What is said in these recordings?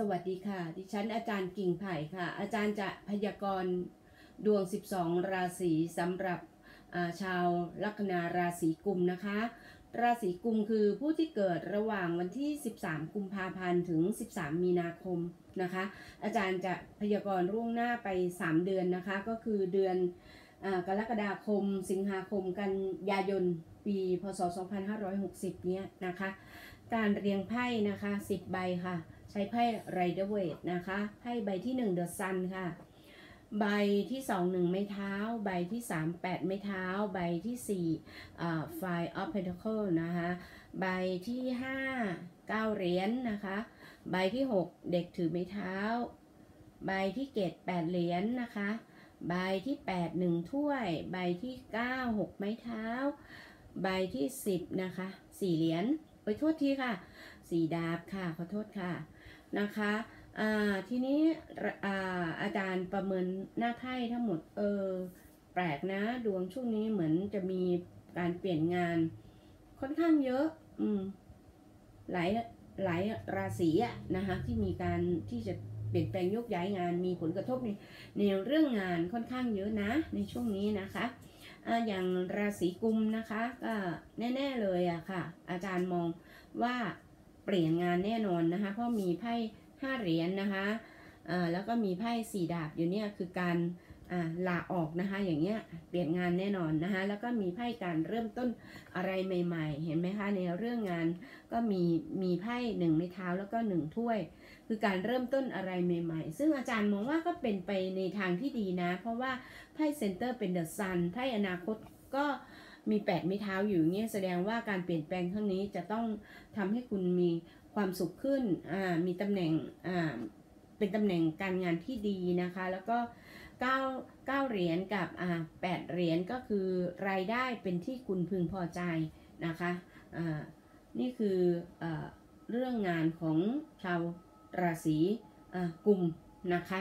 สวัสดีค่ะ ดิฉันอาจารย์กิ่งไผ่ค่ะ อาจารย์จะพยากรณ์ดวง 12 ราศีสำหรับาชาวลัคนาราศีกุมนะคะ ราศีกุมคือผู้ที่เกิดระหว่างวันที่ 13 กุมภาพันธ์ถึง 13 มีนาคมนะคะ อาจารย์จะพยากรณ์ล่วงหน้าไป 3 เดือนนะคะ ก็คือเดือนอกรกฎาคม สิงหาคม กันยายน ปี พศ 2560 เนี้ยนะคะ การเรียงไพ่นะคะ 10 ใบค่ะ ใช้ไพ่ไรเดอร์เวทนะคะไพ่ใบที่ 1 The Sun ค่ะ ใบที่ 2 1 ไม้เท้า ใบที่ 3 8 ไม้เท้า ใบที่4อ่า Five of Pentacles นะคะใบที่ 5 9 เหรียญนนะคะ ใบที่ 6 เด็กถือไม้เท้า ใบที่เกต8เหรียญนนะคะ ใบที่ 8 1 ถ้วย ใบที่ 9 6 ไม้เท้า ใบที่ 10 นะคะ 4 เหรียญไปโทษทีค่ะ 4 ดาบค่ะ ขอโทษค่ะ นะคะทีนี้อาอาจารย์ประเมินหน้าไพ่ทั้งหมดเออแปลกนะ ดวงช่วงนี้เหมือนจะมีการเปลี่ยนงานค่อนข้างเยอะ อืม หลายหลายราศีอะนะคะที่มีการที่จะเปลี่ยนแปลงยกย้ายงานมีผลกระทบในในเรื่องงานค่อนข้างเยอะนะ ในช่วงนี้นะคะอ่าอย่างราศีกุมนะคะก็แน่ ๆเลยอะค่ะ อาจารย์มองว่า เปลี่ยนงานแน่นอนนะคะ เพราะมีไพ่ห้าเหรียญนนะคะอ่าแล้วก็มีไพ่สี่ดาบอยู่เนี่ยคือการอ่าลาออกนะคะ อย่างเงี้ยเปลี่ยนงานแน่นอนนะคะ แล้วก็มีไพ่การเริ่มต้นอะไรใหม่ ๆ เห็นไหมคะในเรื่องงานก็มีมีไพ่หนึ่งไม้เท้าแล้วก็หนึ่งถ้วย คือการเริ่มต้นอะไรใหม่ ๆ ซึ่งอาจารย์มองว่าก็เป็นไปในทางที่ดีนะ เพราะว่าไพ่เซนเตอร์เป็นเดอะซันไพ่อนาคตก็ มีแปดไม้เท้าอยู่เงี้ยแสดงว่าการเปลี่ยนแปลงครั้งนี้จะต้องทำให้คุณมีความสุขขึ้นอ่ามีตำแหน่งอ่าเป็นตำแหน่งการงานที่ดีนะคะ แล้วก็9 9เหรียญกับอ่า8เหรียญก็คือรายได้เป็นที่คุณพึงพอใจนะคะอ่านี่คืออเรื่องงานของชาวราศีกุมนะคะ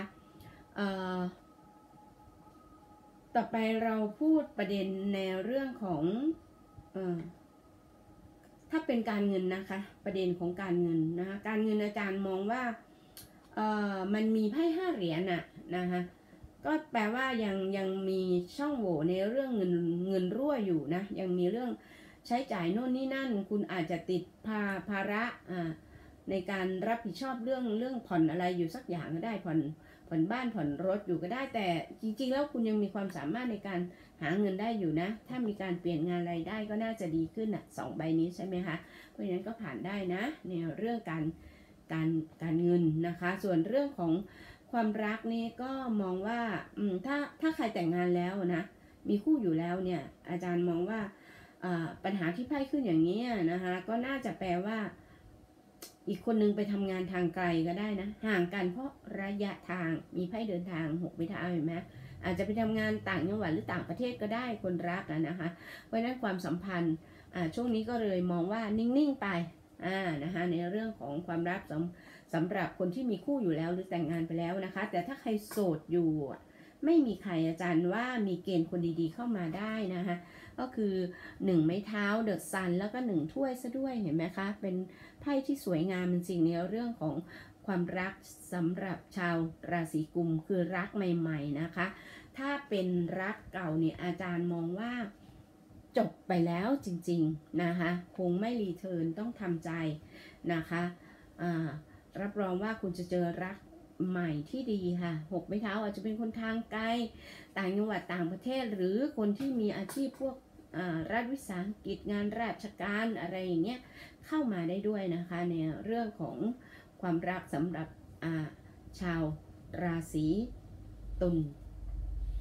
ต่อไปเราพูดประเด็นในเรื่องของอถ้าเป็นการเงินนะคะ ประเด็นของการเงินนะคะการเงินอาจารย์มองว่าเออมันมีไพ่ห้าเหรียญน่ะนะคะก็แปลว่ายังยังมีช่องโหว่ในเรื่องเงินเงินรั่วอยู่นะยังมีเรื่องใช้จ่ายโน่นนี่นั่น คุณอาจจะติดภาภาระอ่าในการรับผิดชอบเรื่องเรื่องผ่อนอะไรอยู่สักอย่างก็ได้ผ่อน ผ่อนบ้านผ่อนรถอยู่ก็ได้แต่จริง ๆ แล้วคุณยังมีความสามารถในการหาเงินได้อยู่นะ ถ้ามีการเปลี่ยนงานรายได้ก็น่าจะดีขึ้นอะสองใบนี้ใช่ไหมคะเพราะฉะนั้นก็ผ่านได้นะ ในเรื่องการการการเงินนะคะ ส่วนเรื่องของความรักนี่ก็มองว่าถ้าถ้าใครแต่งงานแล้วนะมีคู่อยู่แล้วเนี่ยอาจารย์มองว่าปัญหาที่ไพ่ขึ้นอย่างนี้นะคะก็น่าจะแปลว่า อีกคนนึงไปทำงานทางไกลก็ได้นะ ห่างกันเพราะระยะทางมีไพ่เดินทางหกไปทาเห็นไหมอาจจะไปทำงานต่างจังหวัดหรือต่างประเทศก็ได้คนรักนะคะ เพราะนั้นความสัมพันธ์ช่วงนี้ก็เลยมองว่านิ่งๆไปนะคะในเรื่องของความรักสำสำหรับคนที่มีคู่อยู่แล้วหรือแต่งงานไปแล้วนะคะ แต่ถ้าใครโสดอยู่ ไม่มีใครอาจารย์ว่ามีเกณฑ์คนดีๆเข้ามาได้นะคะก็คือ1ไม้เท้าเดอะซันแล้วก็1ถ้วยซะด้วยเห็นไหมคะ เป็นไพ่ที่สวยงามจริงในเรื่องของความรักสำหรับชาวราศีกุมคือรักใหม่ๆนะคะ ถ้าเป็นรักเก่าเนี่ยอาจารย์มองว่าจบไปแล้วจริงๆนะคะ คงไม่รีเทิร์นต้องทำใจนะคะรับรองว่าคุณจะเจอรัก ใหม่ที่ดีค่ะหกไม้เท้าอาจจะเป็นคนทางไกล ต่างจังหวัดต่างประเทศ หรือคนที่มีอาชีพพวกรัฐวิสาหกิจงานราชการอะไรอย่างเงี้ยเข้ามาได้ด้วยนะคะในเรื่องของความรักสำหรับชาวราศีตุล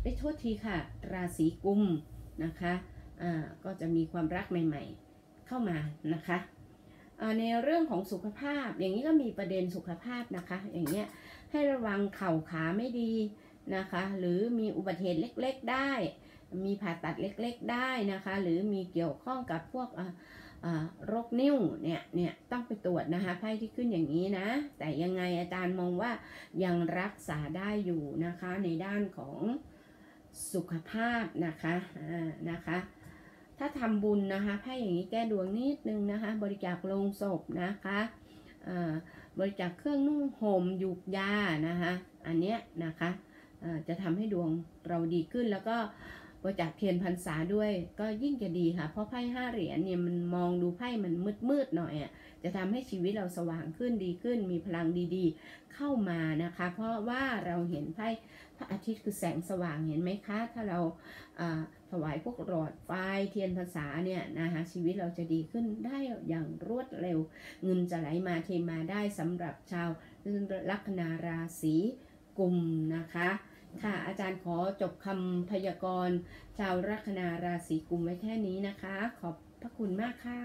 ได้โทษทีค่ะ ราศีกุมนะคะก็จะมีความรักใหม่ ๆ เข้ามานะคะ ในเรื่องของสุขภาพ อย่างนี้ก็มีประเด็นสุขภาพนะคะ อย่างเงี้ยให้ระวังเข่าขาไม่ดีนะคะ หรือมีอุบัติเหตุเล็ก ๆได้ มีผ่าตัดเล็ก ๆ ได้นะคะ หรือมีเกี่ยวข้องกับพวกโรคนิ้วเนี่ยเนี่ยต้องไปตรวจนะคะไพ่ที่ขึ้นอย่างนี้นะ แต่ยังไงอาจารย์มองว่ายังรักษาได้อยู่นะคะในด้านของสุขภาพนะคะนะคะ ถ้าทำบุญนะคะไพ่อย่างนี้แก้ดวงนิดนึงนะคะ บริจาคลงศพนะคะอ่าบริจาคเครื่องนุ่งห่มหยูกยานะคะอันเนี้ยนะคะอ่าจะทำให้ดวงเราดีขึ้นแล้วก็บริจาคเทียนพรรษาด้วยก็ยิ่งจะดีค่ะ เพราะไพ่ห้าเหรียญเนี่ยมันมองดูไพ่มันมืดๆหน่อยอะจะทำให้ชีวิตเราสว่างขึ้นดีขึ้น มีพลังดีๆ เข้ามานะคะ เพราะว่าเราเห็นไพ่ ระอาทิตย์คือแสงสว่างเห็นไหมคะ ถ้าเราถวายพวกหลอดไฟเทียนภาษาเนี่ยนะคะชีวิตเราจะดีขึ้นได้อย่างรวดเร็ว เงินจะไหลมาเทมาได้สำหรับชาวลัคนาราศีกุมนะคะ ค่ะอาจารย์ขอจบคำพยากรณ์ชาวลัคนาราศีกุมไว้แค่นี้นะคะ ขอบพระคุณมากค่ะ